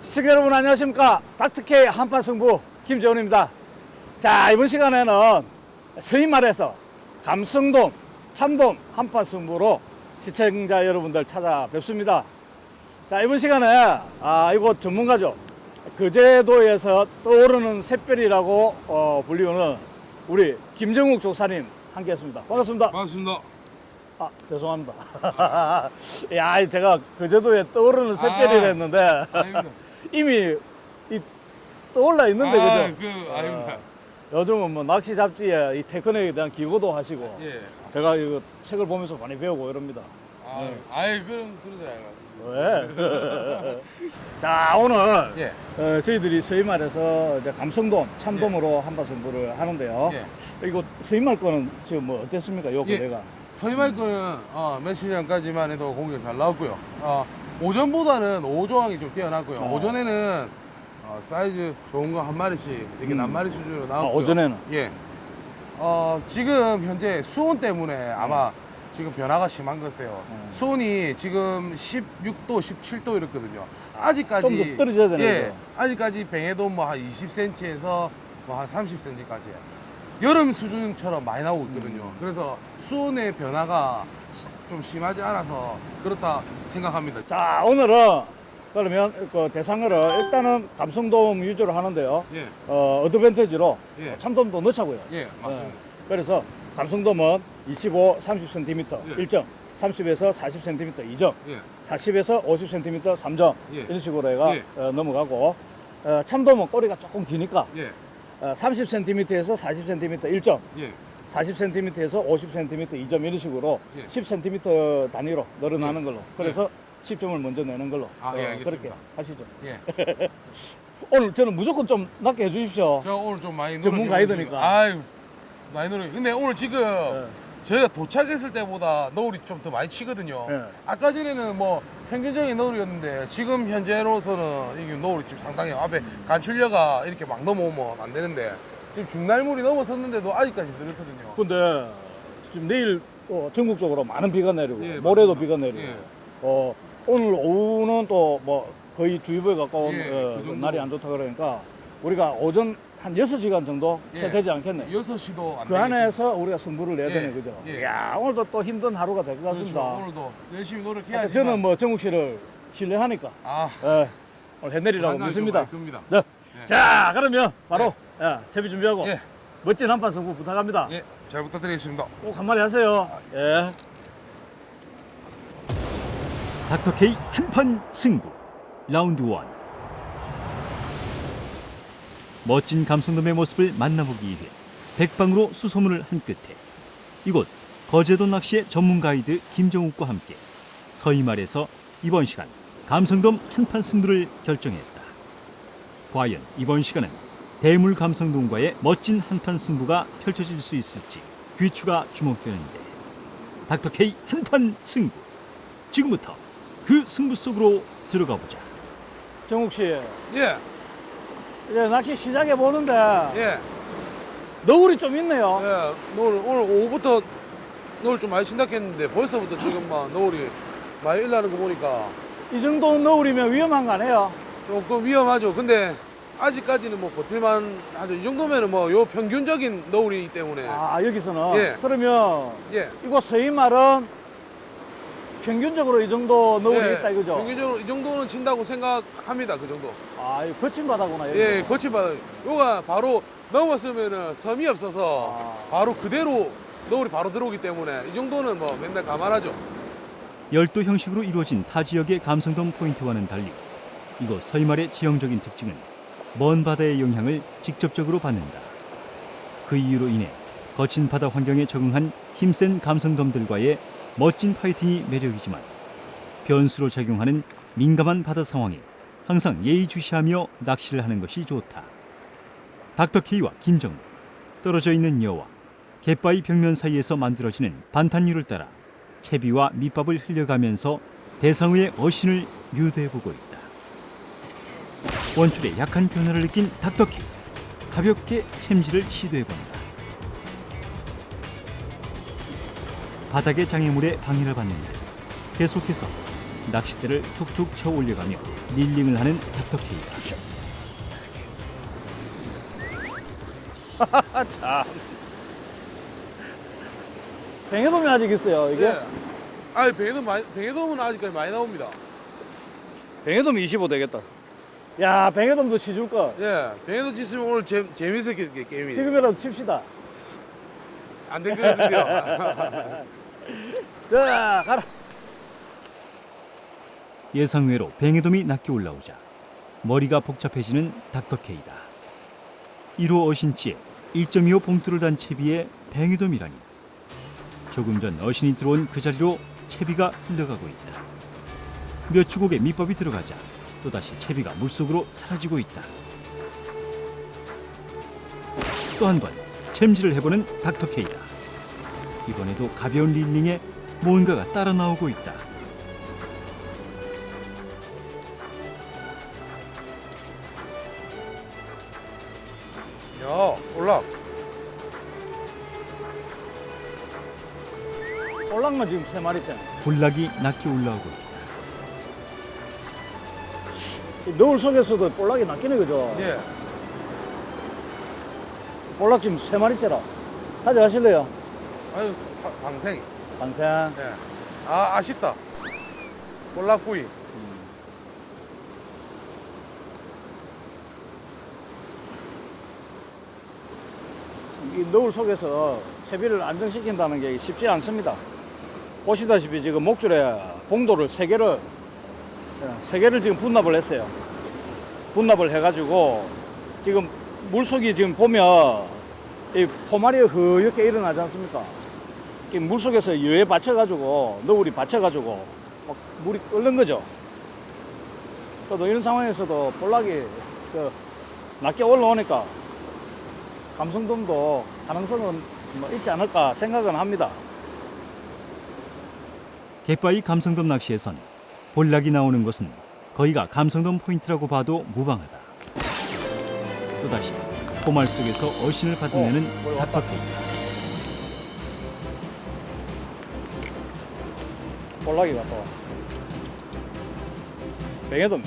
시청자 여러분 안녕하십니까? 닥터케이 한파승부 김재훈입니다. 자 이번 시간에는 서인말에서 감성돔 참돔 한파승부로 시청자 여러분들 찾아뵙습니다. 자 이번 시간에 아 이곳 전문가죠. 거제도에서 떠오르는 샛별이라고 어, 불리우는 우리 김정욱 조사님 함께했습니다 반갑습니다 반갑습니다. 아 죄송합니다 야 제가 거제도에 떠오르는 샛별이라 아. 했는데 아닙니다. 이미 이 떠올라 있는데 아, 그죠? 그 아닙니다. 요즘은 뭐 낚시 잡지에 이 테크닉에 대한 기고도 하시고 예. 제가 이거 책을 보면서 많이 배우고 이럽니다. 아, 네. 아이 그럼 그러잖아요. 왜? 자 오늘 예. 어, 저희들이 서희말에서 이제 감성돔, 참돔으로 한바 승부를 하는데요. 예. 이거 서희말 거는 지금 뭐 어땠습니까? 요 예. 거래가. 서희말 거는 어, 며칠 전까지만 해도 공격 잘 나왔고요. 어, 오전보다는 오조항이 좀 뛰어났고요. 어. 오전에는 어, 사이즈 좋은 거 한 마리씩 이렇게 음. 낫마리 수준으로 아, 나왔고요. 오전에는 예. 어, 지금 현재 수온 때문에 아마 지금 변화가 심한 것 같아요. 음. 수온이 지금 16도, 17도 이렇거든요. 아직까지 좀 더 떨어져야 되네, 예. 아직까지 뱅에도 뭐 한 20cm에서 뭐 한 30cm까지 여름 수준처럼 많이 나오고 있거든요. 음. 그래서 수온의 변화가 좀 심하지 않아서 그렇다 생각합니다. 자 오늘은 그러면 그 대상어를 일단은 감성돔 위주로 하는데요. 예, 어, 어드밴티지로 예. 참돔도 넣자고요. 예, 맞습니다. 네. 그래서 감성돔은 25, 30cm 예. 1점, 30에서 40cm 2점, 예, 40에서 50cm 3점 예. 이런 식으로 해가 예. 어, 넘어가고 어, 참돔은 꼬리가 조금 기니까 예, 어, 30cm에서 40cm 1점, 예, 40cm에서 50cm 2점 이런 식으로 예. 10cm 단위로 늘어나는 예. 걸로 그래서 10점을 먼저 내는 걸로 아, 예, 알겠습니다. 그렇게 하시죠. 예. 오늘 저는 무조건 좀 낮게 해주십시오. 제가 오늘 좀 많이 전문. 가이드니까. 아유, 많이 노력. 근데 오늘 지금 네. 저희가 도착했을 때보다 너울이 좀 더 많이 치거든요. 네. 아까 전에는 뭐 평균적인 너울이었는데 지금 현재로서는 이게 너울이 지금 상당해요. 앞에 간출려가 이렇게 막 넘어오면 안 되는데 지금 중날물이 넘어섰는데도 아직까지 늘었거든요. 근데 지금 내일 또 전국적으로 많은 비가 내리고 예, 모레도 맞습니다. 비가 내리고 예. 어, 오늘 오후는 또 뭐 거의 주의보에 가까운 예, 어, 그 정도. 날이 안 좋다 그러니까 우리가 오전 한 6시간 정도 예. 채 되지 않겠네. 6시도 안그 안에서 우리가 승부를 내야 예, 되네 그죠? 예. 야 오늘도 또 힘든 하루가 될것 같습니다. 그렇죠. 오늘도 열심히 노력해야지. 저는 뭐 정국 씨를 신뢰하니까 아, 예, 오늘 해내리라고 믿습니다. 큽니다. 네. 예. 자 그러면 바로 예, 채비 준비하고 예. 멋진 한판 승부 부탁합니다. 예, 잘 부탁드리겠습니다. 꼭 한마디 하세요. 예. 닥터 K 한판 승부 라운드 1 멋진 감성돔의 모습을 만나보기 위해 백방으로 수소문을 한 끝에 이곳 거제도 낚시의 전문 가이드 김정욱과 함께 서이말에서 이번 시간 감성돔 한판 승부를 결정했다. 과연 이번 시간은 대물 감성돔과의 멋진 한판 승부가 펼쳐질 수 있을지 귀추가 주목되는데 닥터 K 한판 승부 지금부터 그 승부 속으로 들어가 보자. 정국 씨 예, 이제 낚시 시작해 보는데 예. 너울이 좀 있네요. 예, 오늘, 오늘 오후부터 노을 좀 많이 친다 했는데 벌써부터 지금 막 노을이 많이 일나는 거 보니까 이 정도 너울이면 위험한 거 아니에요? 조금 위험하죠. 근데 아직까지는 뭐 버틸만 하죠. 이 정도면은 뭐 요 평균적인 노을이기 때문에. 아 여기서는 예. 그러면 예. 이곳 서이말은 평균적으로 이 정도 예, 있다 이거죠? 평균적으로 이 정도는 친다고 생각합니다. 그 정도. 아 이거 거친 바다구나 여기. 예, 거친 바다. 요가 바로 넘었으면은 섬이 없어서 아. 바로 그대로 노을이 바로 들어오기 때문에 이 정도는 뭐 맨날 감안하죠. 열도 형식으로 이루어진 타 지역의 감성돔 포인트와는 달리 이곳 서이말의 지형적인 특징은 먼 바다의 영향을 직접적으로 받는다. 그 이유로 인해 거친 바다 환경에 적응한 힘센 감성돔들과의 멋진 파이팅이 매력이지만 변수로 작용하는 민감한 바다 상황에 항상 예의주시하며 낚시를 하는 것이 좋다. 닥터 K와 김정우 떨어져 있는 여와 갯바위 벽면 사이에서 만들어지는 반탄유를 따라 채비와 밑밥을 흘려가면서 대상의 어신을 유도해보고 있다. 원줄의 약한 변화를 느낀 닥터 K 가볍게 챔질을 시도해본다. 바닥의 장애물에 방해를 받는데 계속해서 낚싯대를 툭툭 쳐 올려가며 릴링을 하는 닥터케이다. 참. 뱅에돔이 아직 있어요. 이게 예. 아니 뱅에돔 많이 뱅에돔은 아직까지 많이 나옵니다. 뱅에돔 25 되겠다. 야, 뱅에돔도 치줄 거. 예, 뱅에돔 치시면 오늘 재 재밌었게 게임이. 지금이라도 칩시다. 안 되거든요. 자, 가라. 예상외로 뱅에돔이 낮게 올라오자 머리가 복잡해지는 닥터케이다. 1호 어신치에 1.25 봉투를 단 채비에 뱅에돔이라니. 조금 전 어신이 들어온 그 자리로 채비가 흘러가고 있다. 몇 주곡의 밑밥이 들어가자 또다시 채비가 물속으로 사라지고 있다. 또 한 번 챔질을 해보는 닥터케이다. 이번에도 가벼운 릴링에 뭔가가 따라 나오고 있다. 야, 올라. 올랑만 지금 세 마리잖아. 볼락이 낮게 올라오고 있다. 이 노을 속에서도 볼락이 낚이네, 그죠? 예. 볼락 지금 세 마리째라. 가져가실래요? 아유, 사, 사- 방생. 방생. 예. 아, 아쉽다. 볼락구이. 이 노을 속에서 채비를 안정시킨다는 게 쉽지 않습니다. 보시다시피 지금 목줄에 봉도를 세 개를 예, 세 개를 지금 분납을 했어요. 분납을 해가지고 지금 물속이 지금 보면 이 포말이 흐옇게 일어나지 않습니까? 이 물속에서 여에 받쳐가지고 너울이 받쳐가지고 막 물이 끓는 거죠. 그래도 이런 상황에서도 볼락이 그 낮게 올라오니까 감성돔도 가능성은 뭐 있지 않을까 생각은 합니다. 갯바위 감성돔 낚시에선 볼락이 나오는 것은 거의가 감성돔 포인트라고 봐도 무방하다. 또다시 포말 속에서 어신을 받아내는 어, 왔다. 닥터케이. 볼락이 갔다 와. 뱅에돔.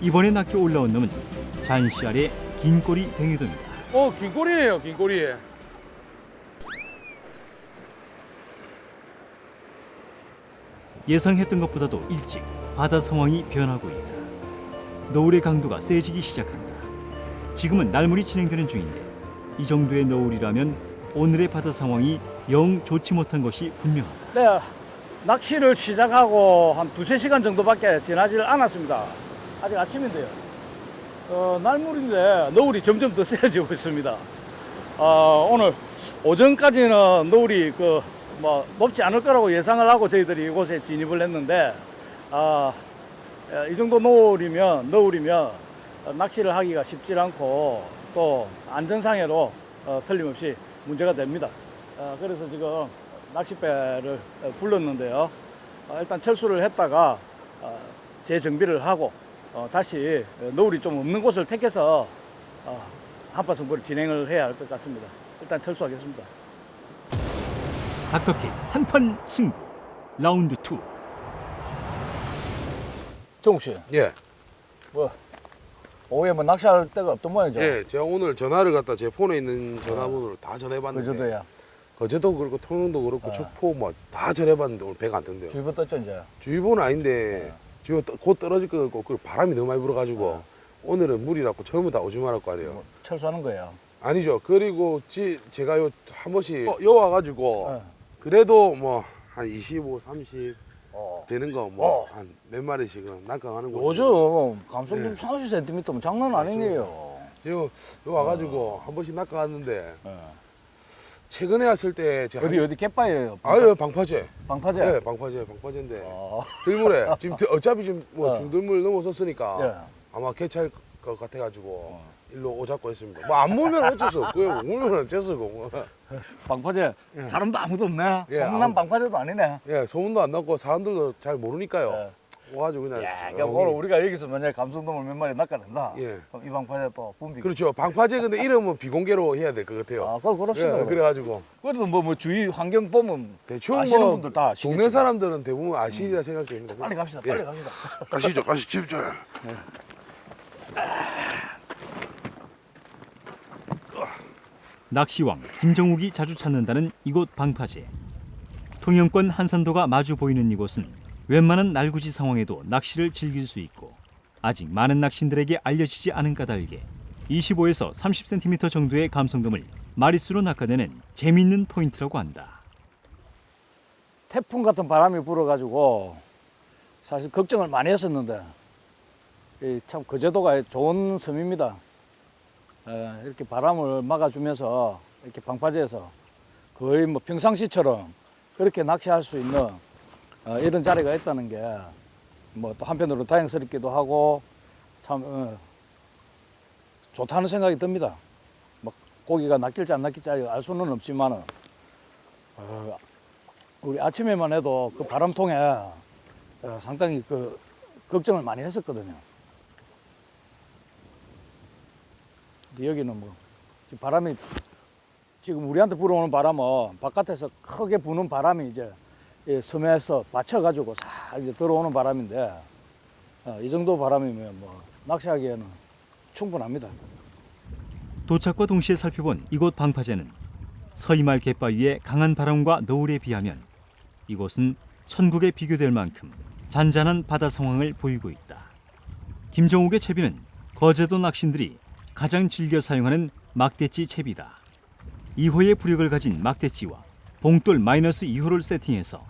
이번에 낮게 올라온 놈은 잔시 아래 긴 꼬리 뱅에돔이다. 어, 긴 꼬리예요, 긴 꼬리. 예상했던 것보다도 일찍 바다 상황이 변하고 있다. 노을의 강도가 세지기 시작한다. 지금은 날물이 진행되는 중인데 이 정도의 노을이라면 오늘의 바다 상황이 영 좋지 못한 것이 분명하다. 네, 낚시를 시작하고 한 두세 시간 정도밖에 지나질 않았습니다. 아직 아침인데요. 어, 날물인데 노을이 점점 더 세지고 있습니다. 어, 오늘 오전까지는 노을이 그 뭐 높지 않을 거라고 예상을 하고 저희들이 이곳에 진입을 했는데 아, 이 정도 노을이면 노을이면 어, 낚시를 하기가 쉽지 않고 또 안전상해로 어, 틀림없이 문제가 됩니다. 어, 그래서 지금 낚싯배를 어, 불렀는데요. 어, 일단 철수를 했다가 어, 재정비를 하고 어, 다시 어, 노을이 좀 없는 곳을 택해서 어, 한파 승부를 진행을 해야 할 것 같습니다. 일단 철수하겠습니다. 닥터케이 한판 승부 라운드 2 정욱 씨, 예. 뭐 오후에 뭐 낚시할 데가 없던 모양이죠? 예, 제가 오늘 전화를 갖다 제 폰에 있는 전화번호를 다 전해봤는데. 그저도야. 어제도 그렇고 통영도 그렇고 아. 척포 뭐 다 전해봤는데 오늘 배가 안 뜬대요. 주의보 떴죠 이제. 주의보는 아닌데 지금 곧 떨어질 것 같고 그 바람이 너무 많이 불어가지고 오늘은 물이라고 처음에 다 오지 거 아니에요. 뭐 철수하는 거예요. 아니죠. 그리고 지, 제가 요 한 번씩 어, 여 와가지고 어. 그래도 뭐 한 25, 30 어. 되는 거 뭐 어. 한 몇 마리씩은 낚아가는 거. 요즘 감성돔 네. 30cm면 장난 아니에요. 지금 요 와가지고 한 번씩 낚아갔는데 예. 최근에 왔을 때 제가 어디 어디 갯바예요? 아유 방파제. 방파제. 네, 방파제, 방파제인데 어. 들물에 지금 드- 어차피 지금 뭐 어. 중들물 넘어섰으니까 예. 아마 개찰 것 같아가지고 일로 오자고 했습니다. 뭐 안 물면 어쩔 수 없고요. 물면 어쩔 수 없고. 방파제 예. 사람도 아무도 없네. 예, 소문난 아무- 방파제도 아니네. 예, 소문도 안 났고 사람들도 잘 모르니까요. 예. 와가지고 그냥. 야, 그러니까 오늘 우리가 여기서 만약에 감성돔을 몇 마리 낚아낸다. 예. 그럼 이 방파제 또 분비. 그렇죠. 방파제 근데 이름은 비공개로 해야 될 것 같아요. 아, 그럼 그럽시다. 예, 그래가지고 그래도 뭐, 뭐 주위 환경 보면 대충 아시는 뭐 분들 다 아시겠죠. 동네 사람들은 대부분 아시리라 생각됩니다. 빨리 갑시다. 예. 빨리 갑시다. 가시죠, 가시죠, 집중. 낚시왕 김정욱이 자주 찾는다는 이곳 방파제. 통영권 한산도가 마주 보이는 이곳은 웬만한 날구지 상황에도 낚시를 즐길 수 있고 아직 많은 낚신들에게 알려지지 않은 까닭에 25에서 30cm 정도의 감성돔을 마리수로 낚아내는 재미있는 포인트라고 한다. 태풍 같은 바람이 불어가지고 사실 걱정을 많이 했었는데 이참 거제도가 좋은 섬입니다. 에, 이렇게 바람을 막아주면서 이렇게 방파제에서 거의 뭐 평상시처럼 그렇게 낚시할 수 있는 어, 이런 자리가 있다는 게 뭐 또 한편으로 다행스럽기도 하고 참 어, 좋다는 생각이 듭니다. 막 고기가 낚일지 안 낚일지 알 수는 없지만은 어, 우리 아침에만 해도 그 바람통에 어, 상당히 그 걱정을 많이 했었거든요. 근데 여기는 뭐 지금 바람이 지금 우리한테 불어오는 바람은 바깥에서 크게 부는 바람이 이제 이 섬에서 받쳐가지고 싹 이제 들어오는 바람인데 어, 이 정도 바람이면 뭐 낚시하기에는 충분합니다. 도착과 동시에 살펴본 이곳 방파제는 서이말 갯바위의 강한 바람과 노을에 비하면 이곳은 천국에 비교될 만큼 잔잔한 바다 상황을 보이고 있다. 김정욱의 채비는 거제도 낚신들이 가장 즐겨 사용하는 막대치 채비다. 2호의 부력을 가진 막대치와 봉돌 마이너스 2호를 세팅해서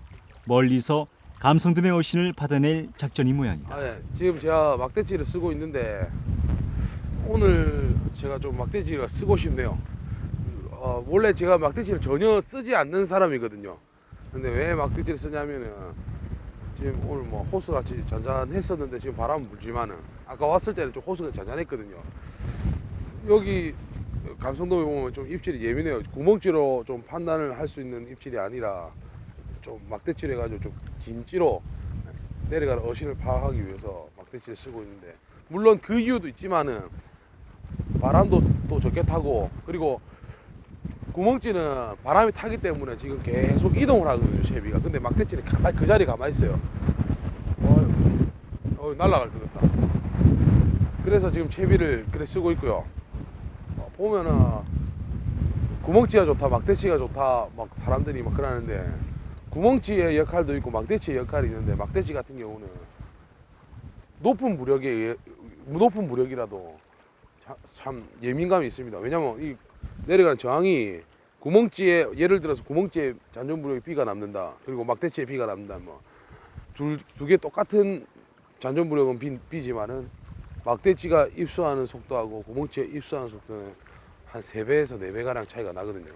멀리서 감성돔의 어신을 받아낼 작전이 모양이다. 아, 예. 지금 제가 막대치를 쓰고 있는데 오늘 제가 좀 막대치를 쓰고 싶네요. 어, 원래 제가 막대치를 전혀 쓰지 않는 사람이거든요. 근데 왜 막대치를 쓰냐면은 지금 오늘 뭐 호수 같이 잔잔했었는데 지금 바람 불지만은 아까 왔을 때는 좀 호수가 잔잔했거든요. 여기 감성돔에 보면 좀 입질이 예민해요. 구멍찌로 좀 판단을 할 수 있는 입질이 아니라 좀 막대치를 해가지고 좀 긴찌로 내려가는 어신을 파악하기 위해서 막대치를 쓰고 있는데 물론 그 이유도 있지만은 바람도 또 적게 타고 그리고 구멍찌는 바람이 타기 때문에 지금 계속 이동을 하거든요 채비가. 근데 막대치는 가만히 그 자리에 가만히 있어요. 어, 어 날아갈 것 같다. 그래서 지금 채비를 그래 쓰고 있고요. 어, 보면은 구멍찌가 좋다 막대치가 좋다 막 사람들이 막 그러는데 구멍치의 역할도 있고 막대치의 역할이 있는데 막대치 같은 경우는 높은 무력에 의해- 높은 무력이라도 참, 참 예민감이 있습니다. 왜냐면 이 내려가는 저항이 구멍치에 예를 들어서 구멍치에 잔존 무력에 비가 남는다. 그리고 막대치에 비가 남는다. 뭐둘두 개 똑같은 잔존 무력은 비, 비지만은 막대치가 입수하는 속도하고 구멍치에 입수하는 속도는 한 세배에서네 배 가량 차이가 나거든요.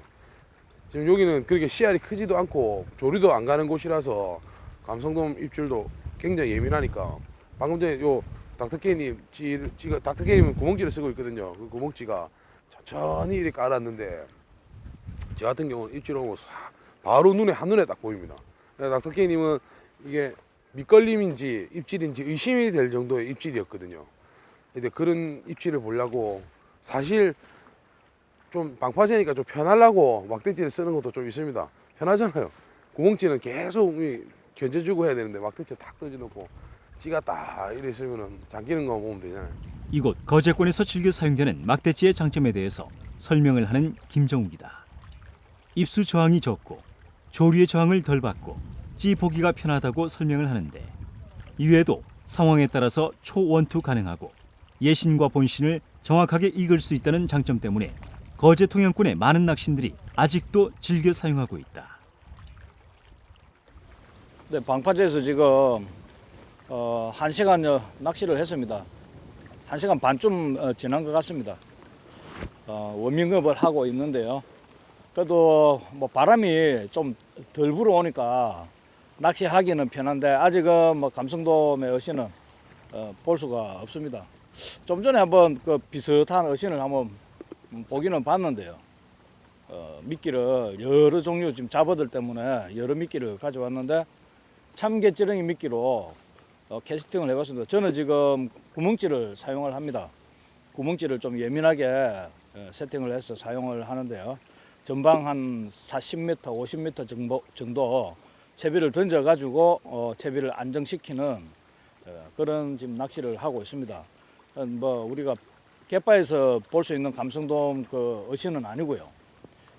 지금 여기는 그렇게 씨알이 크지도 않고 조류도 안 가는 곳이라서 감성돔 입질도 굉장히 예민하니까 방금 전에 요 닥터케이님 지, 지가 닥터케이님은 구멍지를 쓰고 있거든요. 그 구멍지가 천천히 이렇게 깔았는데 저 같은 경우는 입질 오고 싹 바로 눈에 한눈에 딱 보입니다. 닥터케이님은 이게 밑걸림인지 입질인지 의심이 될 정도의 입질이었거든요. 근데 그런 입질을 보려고 사실 좀 방파제니까 좀 편하려고 막대치를 쓰는 것도 좀 있습니다. 편하잖아요. 구멍치는 계속 이 견제주고 해야 되는데 막대치 탁 던져놓고 찌가 딱 이래 있으면은 잠기는 거 보면 되잖아요. 이곳 거제권에서 즐겨 사용되는 막대치의 장점에 대해서 설명을 하는 김정욱이다. 입수 저항이 적고 조류의 저항을 덜 받고 찌 보기가 편하다고 설명을 하는데 이외에도 상황에 따라서 초원투 가능하고 예신과 본신을 정확하게 읽을 수 있다는 장점 때문에 거제 통영권의 많은 낚신들이 아직도 즐겨 사용하고 있다. 네, 방파제에서 지금 어, 한 시간 여 낚시를 했습니다. 한 시간 반쯤 어, 지난 것 같습니다. 어, 워밍업을 하고 있는데요. 그래도 뭐 바람이 좀 덜 불어오니까 낚시하기는 편한데 아직은 뭐 감성돔의 어신은 어, 볼 수가 없습니다. 좀 전에 한번 그 비슷한 어신을 한번 보기는 봤는데요. 어, 미끼를 여러 종류 지금 잡어들 때문에 여러 미끼를 가져왔는데 참개찌렁이 미끼로 어, 캐스팅을 해봤습니다. 저는 지금 구멍찌를 사용을 합니다. 구멍찌를 좀 예민하게 어, 세팅을 해서 사용을 하는데요. 전방 한 40m, 50m 정도, 정도 채비를 던져가지고 어, 채비를 안정시키는 어, 그런 지금 낚시를 하고 있습니다. 어, 뭐 우리가 갯바에서 볼 수 있는 감성돔 그 어신은 아니고요.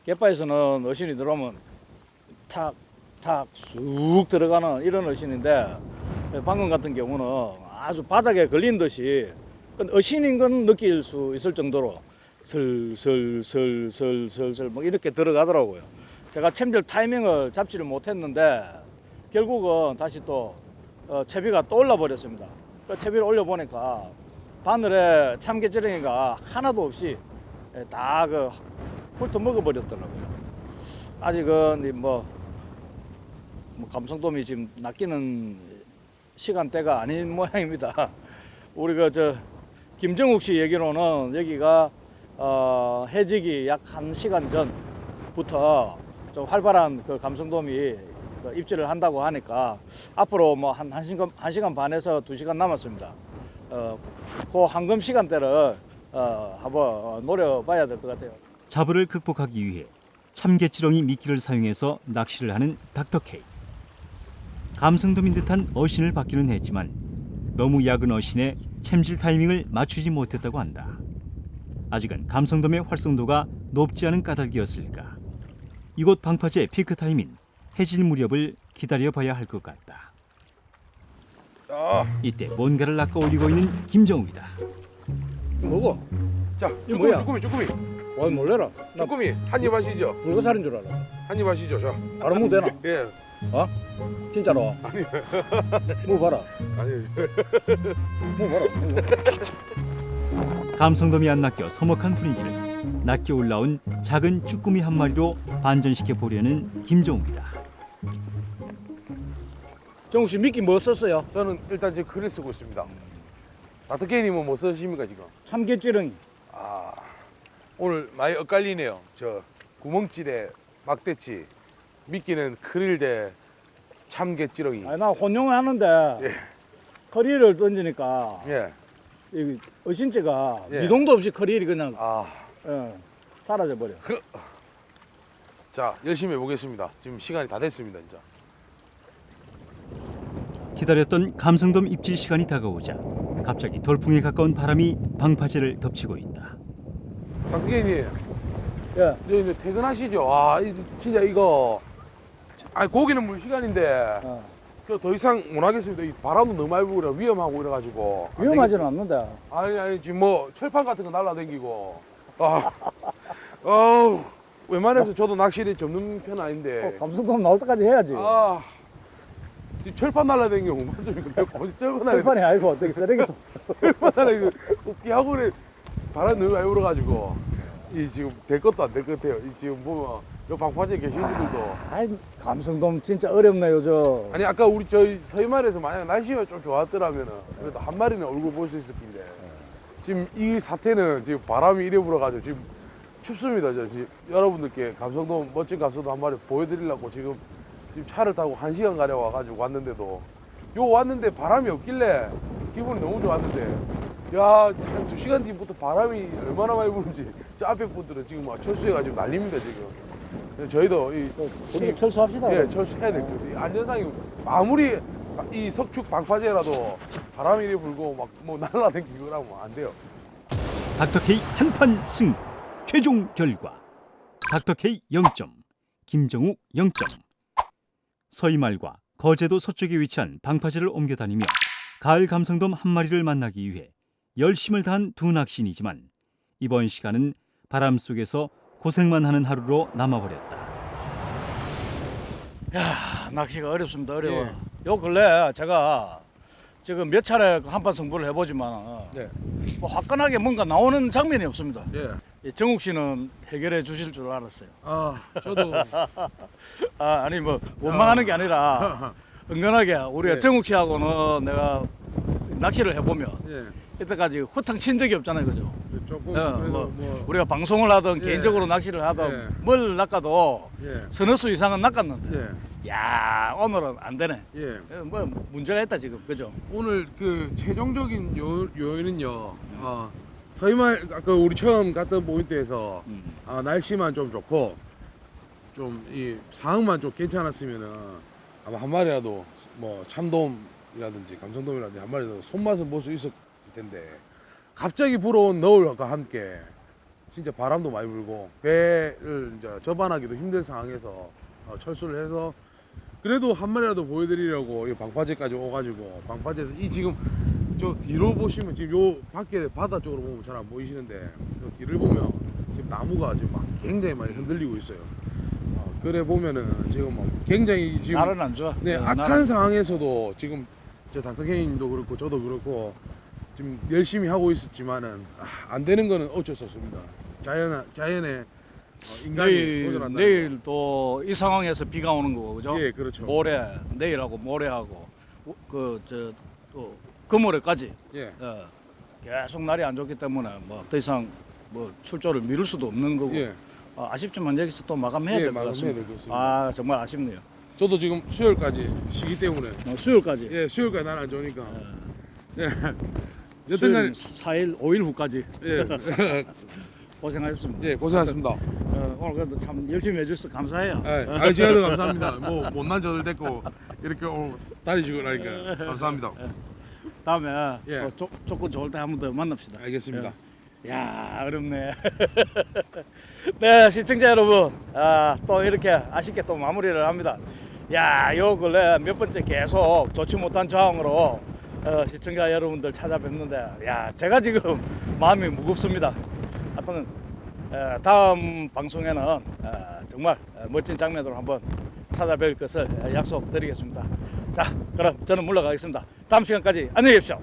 갯바에서는 어신이 들어오면 탁, 탁, 쑥 들어가는 이런 어신인데 방금 같은 경우는 아주 바닥에 걸린 듯이 어신인 건 느낄 수 있을 정도로 슬슬슬슬슬슬 뭐 이렇게 들어가더라고요. 제가 챔질 타이밍을 잡지를 못했는데 결국은 다시 또 어, 채비가 또 올라 버렸습니다. 그 채비를 올려 보니까 바늘에 참깨지렁이가 하나도 없이 다 그 훑어 먹어 버렸더라고요. 아직은 이 뭐, 뭐 감성돔이 지금 낚이는 시간대가 아닌 모양입니다. 우리가 저 김정욱 씨 얘기로는 여기가 어, 해지기 약 한 시간 전부터 좀 활발한 그 감성돔이 그 입질을 한다고 하니까 앞으로 뭐한한 시간 한 시간 반에서 두 시간 남았습니다. 어, 그 황금 시간대를 어, 한번 어, 노려봐야 될 것 같아요. 자부를 극복하기 위해 참개지렁이 미끼를 사용해서 낚시를 하는 닥터 K. 감성돔인 듯한 어신을 받기는 했지만 너무 약은 어신에 챔질 타이밍을 맞추지 못했다고 한다. 아직은 감성돔의 활성도가 높지 않은 까닭이었을까. 이곳 방파제 피크 타임인 해질 무렵을 기다려봐야 할 것 같다. 아, 이때 뭔가를 낚아 올리고 있는 김정욱이다. 뭐고? 자, 이거? 쭈꾸미, 쭈꾸미, 쭈꾸미, 와 놀래라. 나 쭈꾸미 한입 하시죠. 불가사리인 줄 알아. 한입 하시죠, 자. 바로 무 되나? 예, 진짜로? 아니. 무 봐라. 아니, 무 봐라. 무 봐라. 감성돔이 안 낚여 서먹한 분위기를 낚여 올라온 작은 쭈꾸미 한 마리로 반전시켜 보려는 김정욱이다. 정욱 씨 미끼 뭐 썼어요? 저는 일단 지금 글을 쓰고 있습니다. 다트케이님은 뭐 쓰십니까 지금? 참깨찌렁이. 아, 오늘 많이 엇갈리네요. 저 구멍질에 막대치, 미끼는 크릴대 참개찌렁이. 아니 나 혼용을 하는데 예. 커리를 던지니까 예, 이 어신체가 예. 미동도 없이 커리를 그냥 아, 예, 사라져 버려. 자 열심히 해보겠습니다. 지금 시간이 다 됐습니다, 진짜. 기다렸던 감성돔 입질 시간이 다가오자 갑자기 돌풍에 가까운 바람이 방파제를 덮치고 있다. 다트케이님, 예. 이제 이제 퇴근하시죠. 아, 이- 진짜 이거. 아, 고기는 물 시간인데 어. 저 더 이상 못 하겠습니다. 이 바람도 너무 많이 불고 위험하고 이래가지고. 안 위험하지는 않는데. 되겠- 아니 아니 지금 뭐 철판 같은 거 날라다니고. 아, 어우. 웬만해서 저도 낚시를 접는 편 아닌데. 어, 감성돔 나올 때까지 해야지. 아, 지금 철판 날라다니는 거못 봤습니까? 내가 어디 철판 날라 철판이 아니고 저기 쓰레기통. 철판 날라다니고 비하고 그래 바람 너무 많이 불어가지고 이 지금 될 것도 안 될 것 같아요. 이 지금 보면 요 방파제 계신 분들도 아이 감성돔 진짜 어렵네 요즘. 아니 아까 우리 저희 서해말에서 만약 날씨가 좀 좋았더라면은 그래도 한 마리는 얼굴 볼 수 있을 텐데 지금 이 사태는 지금 바람이 이래 불어가지고 지금 춥습니다. 저 지금 여러분들께 감성도 멋진 감성도 한 마리 보여드리려고 지금 지금 차를 타고 한 시간 가려 와가지고 왔는데도 요 왔는데 바람이 없길래 기분이 너무 좋았는데 야한 두 시간 뒤부터 바람이 얼마나 많이 부는지 저 앞에 분들은 지금 막 철수해가지고 난립니다 지금. 그래서 저희도 이 우리 철수합시다. 예, 철수해야 될 거예요. 이 안전상이 아무리 이 석축 방파제라도 바람이 이리 불고 막 뭐 날라다니고 그러면 안 돼요. 닥터 K 한판 승부 최종 결과 닥터 K 0점 김정욱 0점 서이말과 거제도 서쪽에 위치한 방파제를 옮겨 다니며 가을 감성돔 한 마리를 만나기 위해 열심을 다한 두 낚시인이지만 이번 시간은 바람 속에서 고생만 하는 하루로 남아버렸다. 아, 낚시가 어렵습니다. 어려워. 예. 요 근래 제가 지금 몇 차례 그 한판 승부를 해보지만 네. 뭐 화끈하게 뭔가 나오는 장면이 없습니다. 예. 이 정욱 씨는 해결해 주실 줄 알았어요. 아, 저도 아, 아니 뭐 원망하는 게 아니라 은근하게 우리가 예. 정욱 씨하고는 내가 낚시를 해보면 예. 이때까지 후탕 친 적이 없잖아요, 그죠? 조금 어, 그래도 뭐, 뭐, 우리가 방송을 하든 예. 개인적으로 낚시를 하든 예. 뭘 낚아도 예. 서너 수 이상은 낚았는데 예. 야 오늘은 안 되네. 예. 어, 뭐 문제가 있다 지금 그죠? 오늘 그 최종적인 요, 요인은요. 어, 서희말 아까 우리 처음 갔던 포인트에서 음. 아, 날씨만 좀 좋고 좀 이 상황만 좀 괜찮았으면은 아마 한 마리라도 뭐 참돔이라든지 감성돔이라든지 한 마리라도 손맛은 볼 수 있었을 텐데 갑자기 불어온 너울과 함께 진짜 바람도 많이 불고 배를 이제 접안하기도 힘든 상황에서 어, 철수를 해서 그래도 한 마리라도 보여드리려고 이 방파제까지 오가지고 방파제에서 이 지금 저 뒤로 보시면 지금 요 밖에 바다 쪽으로 보면 잘 안 보이시는데 요 뒤를 보면 지금 나무가 지금 막 굉장히 많이 흔들리고 있어요. 어, 그래 보면은 지금 뭐 굉장히 지금 날은 안 좋아. 네 어, 악한 날은- 상황에서도 지금 저 닥터케인도 그렇고 저도 그렇고 지금 열심히 하고 있었지만은 아, 안 되는 거는 어쩔 수 없습니다. 자연 자연의 어, 인간이 내일 도전한다. 내일 또 이 상황에서 비가 오는 거고 그죠? 예 그렇죠. 모레 내일하고 모레하고 그저또 금모레까지 예 어, 계속 날이 안 좋기 때문에 뭐 더 이상 뭐 출조를 미룰 수도 없는 거고 예. 어, 아쉽지만 여기서 또 마감해야 예, 될 것 마감해야 같습니다. 될것 같습니다. 아 정말 아쉽네요. 저도 지금 수요일까지 쉬기 때문에 어, 수요일까지. 예 수요일까지 날 안 좋으니까 어, 예 수요일 여튼간 4일, 5일 후까지 예, 고생하셨습니다. 예 고생하셨습니다. 어, 오늘 그래도 참 열심히 해주셔서 감사해요. 예, 아더 감사합니다. 뭐 못난 저들 됐고 이렇게 오늘 다리 주고 나니까 감사합니다. 다음에 예. 또 조, 조건 좋을 때 한 번 더 만납시다. 알겠습니다. 예. 야 어렵네. 네 시청자 여러분, 아, 또 이렇게 아쉽게 또 마무리를 합니다. 야, 요 근래 몇 번째 계속 좋지 못한 저항으로 어, 시청자 여러분들 찾아뵙는데, 야, 제가 지금 마음이 무겁습니다. 하여튼 에, 다음 방송에는 어, 정말 어, 멋진 장면으로 한번 찾아뵐 것을 약속드리겠습니다. 자, 그럼 저는 물러가겠습니다. 다음 시간까지 안녕히 계십시오.